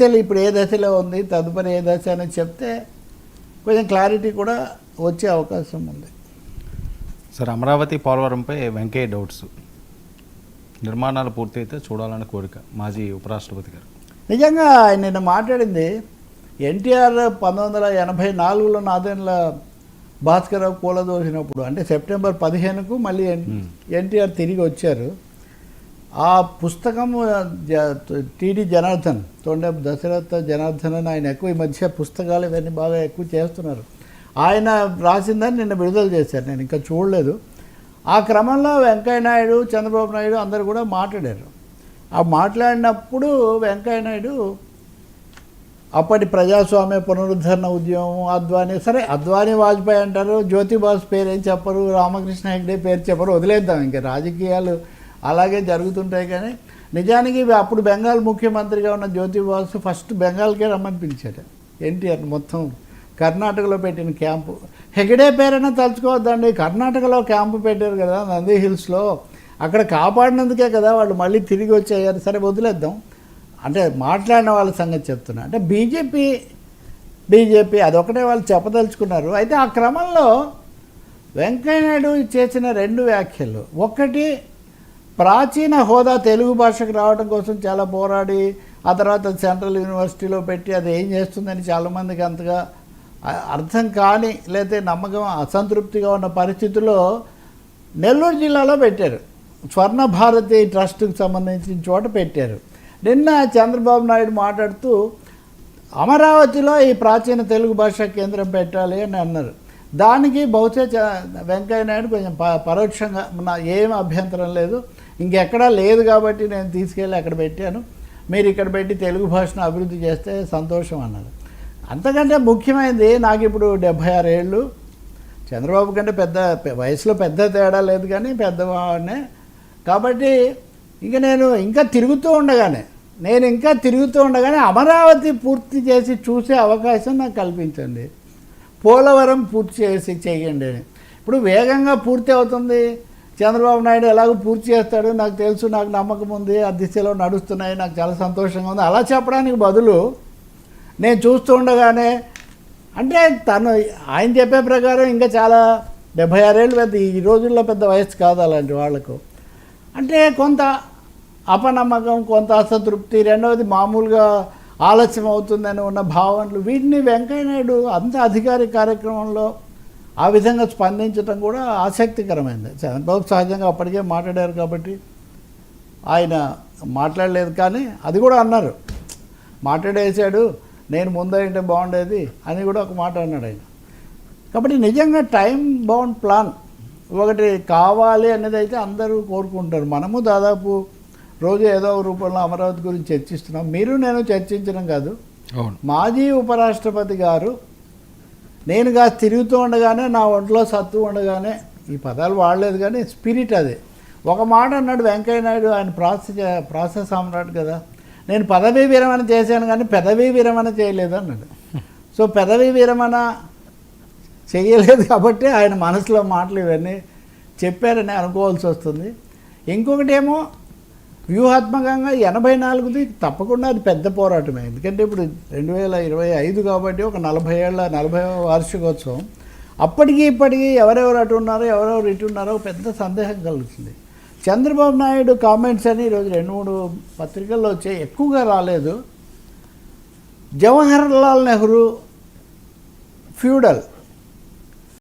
అసలు ఇప్పుడు ఏ దశలో ఉంది తదుపరి ఏ దశ అని చెప్తే కొంచెం క్లారిటీ కూడా వచ్చే అవకాశం ఉంది. సార్ అమరావతి పోలవరంపై వెంకయ్య డౌట్స్ నిర్మాణాలు పూర్తయితే చూడాలని కోరిక మాజీ ఉపరాష్ట్రపతి గారు. నిజంగా ఆయన నిన్న మాట్లాడింది ఎన్టీఆర్ పంతొమ్మిది వందల ఎనభై నాలుగులో నాదేళ్ళ భాస్కరరావు కూలదోసినప్పుడు అంటే సెప్టెంబర్ పదిహేనుకు మళ్ళీ ఎన్-. ఎన్టీఆర్ తిరిగి వచ్చారు. ఆ పుస్తకం టీడీ జనార్దన్ తొండ దశరథ జనార్దన్ అని ఆయన ఎక్కువ ఈ మధ్య పుస్తకాలు ఇవన్నీ బాగా ఎక్కువ చేస్తున్నారు. ఆయన రాసిందని నిన్న విడుదల చేశారు నేను ఇంకా చూడలేదు. ఆ క్రమంలో వెంకయ్య నాయుడు చంద్రబాబు నాయుడు అందరు కూడా మాట్లాడారు. ఆ మాట్లాడినప్పుడు వెంకయ్య నాయుడు అప్పటి ప్రజాస్వామ్య పునరుద్ధరణ ఉద్యమం అద్వానీ సరే అద్వానీ వాజ్పేయి అంటారు జ్యోతిబాస్ పేరు ఏం చెప్పరు రామకృష్ణ హెగ్డే పేరు చెప్పరు వదిలేద్దాం ఇంకా రాజకీయాలు అలాగే జరుగుతుంటాయి కానీ నిజానికి అప్పుడు బెంగాల్ ముఖ్యమంత్రిగా ఉన్న జ్యోతిబాస్ ఫస్ట్ బెంగాల్కే రమ్మని పిలిచాడు. ఎన్టీఆర్ మొత్తం కర్ణాటకలో పెట్టిన క్యాంపు. హెగడే పేరైనా తలుచుకోవద్దండి. కర్ణాటకలో క్యాంపు పెట్టారు కదా నంది హిల్స్లో. అక్కడ కాపాడినందుకే కదా వాళ్ళు మళ్ళీ తిరిగి వచ్చేయారు సరే వదిలేద్దాం. అంటే మాట్లాడిన వాళ్ళ సంగతి చెప్తున్నా. అంటే బీజేపీ బీజేపీ అదొకటే వాళ్ళు చెప్పదలుచుకున్నారు. అయితే ఆ క్రమంలో వెంకయ్యనాయుడు చేసిన రెండు వ్యాఖ్యలు. ఒకటి ప్రాచీన హోదా తెలుగు భాషకు రావడం కోసం చాలా పోరాడి ఆ తర్వాత సెంట్రల్ యూనివర్సిటీలో పెట్టి అది ఏం చేస్తుందని చాలామందికి అంతగా అర్థం కాని లేకపోతే నమ్మకం అసంతృప్తిగా ఉన్న పరిస్థితుల్లో నెల్లూరు జిల్లాలో పెట్టారు. స్వర్ణ భారతి ట్రస్ట్కి సంబంధించిన చోట పెట్టారు. నిన్న చంద్రబాబు నాయుడు మాట్లాడుతూ అమరావతిలో ఈ ప్రాచీన తెలుగు భాష కేంద్రం పెట్టాలి అని అన్నారు. దానికి బహుశా చ- వెంకయ్య నాయుడు కొంచెం ప పరోక్షంగా నా ఏం అభ్యంతరం లేదు. ఇంకెక్కడా లేదు కాబట్టి నేను తీసుకెళ్ళి అక్కడ పెట్టాను. మీరు ఇక్కడ పెట్టి తెలుగు భాషను అభివృద్ధి చేస్తే సంతోషం అన్నారు. అంతకంటే ముఖ్యమైనది నాకు ఇప్పుడు డెబ్భై ఆరు ఏళ్ళు. చంద్రబాబు కంటే పెద్ద వయసులో పెద్ద తేడా లేదు కానీ పెద్దవాడినే. కాబట్టి ఇంకా నేను ఇంకా తిరుగుతూ ఉండగానే నేను ఇంకా తిరుగుతూ ఉండగానే అమరావతి పూర్తి చేసి చూసే అవకాశం నాకు కల్పించండి. పోలవరం పూర్తి చేసి చేయండి ఇప్పుడు వేగంగా పూర్తి అవుతుంది. చంద్రబాబు నాయుడు ఎలాగో పూర్తి చేస్తాడు నాకు తెలుసు నాకు నమ్మకం ఉంది ఆ దిశలో నడుస్తున్నాయి నాకు చాలా సంతోషంగా ఉంది. అలా చెప్పడానికి బదులు నేను చూస్తూ ఉండగానే అంటే తను ఆయన చెప్పే ప్రకారం ఇంకా చాలా డెబ్భై ఆరేళ్ళు పెద్ద ఈ రోజుల్లో పెద్ద వయసు కాదు అలాంటి వాళ్ళకు అంటే కొంత అపనమ్మకం కొంత అసంతృప్తి రెండవది మామూలుగా ఆలస్యం అవుతుందని ఉన్న భావనలు వీటిని వెంకయ్య నాయుడు అంత అధికారిక కార్యక్రమంలో ఆ విధంగా స్పందించడం కూడా ఆసక్తికరమైంది. చంద్రబాబు సహజంగా అప్పటికే మాట్లాడారు కాబట్టి ఆయన మాట్లాడలేదు కానీ అది కూడా అన్నారు. మాట్లాడేశాడు నేను ముందైంటే బాగుండేది అని కూడా ఒక మాట అన్నాడు ఆయన. కాబట్టి నిజంగా టైం బౌండ్ ప్లాన్ ఒకటి కావాలి అనేది అయితే అందరూ కోరుకుంటారు. మనము దాదాపు రోజు ఏదో ఒక రూపంలో అమరావతి గురించి చర్చిస్తున్నాం. మీరు నేను చర్చించడం కాదు. అవును. మాజీ ఉపరాష్ట్రపతి గారు నేను కాస్త తిరుగుతూ ఉండగానే నా ఒంట్లో సత్తు ఉండగానే ఈ పదాలు వాడలేదు కానీ స్పిరిట్ అది. ఒక మాట అన్నాడు వెంకయ్య నాయుడు ఆయన ప్రాసెస్ ప్రాసెస్ సామ్రాట్ కదా. నేను పదవీ విరమణ చేశాను కానీ పెదవీ విరమణ చేయలేదు అన్నాడు. సో పెదవీ విరమణ చేయలేదు కాబట్టి ఆయన మనసులో మాటలు ఇవన్నీ చెప్పారని అనుకోవాల్సి వస్తుంది. ఇంకొకటి ఏమో వ్యూహాత్మకంగా ఎనభై నాలుగుది తప్పకుండా అది పెద్ద పోరాటమే. ఎందుకంటే ఇప్పుడు రెండు వేల ఇరవై ఐదు కాబట్టి ఒక నలభై ఏళ్ళ నలభై వార్షికోత్సవం. అప్పటికి ఇప్పటికీ ఎవరెవరు అటు ఉన్నారో ఎవరెవరు ఇటు ఉన్నారో ఒక పెద్ద సందేహం కలుగుతుంది. చంద్రబాబు నాయుడు కామెంట్స్ అని ఈరోజు రెండు మూడు పత్రికల్లో వచ్చే ఎక్కువగా రాలేదు. జవహర్ లాల్ నెహ్రూ ఫ్యూడల్.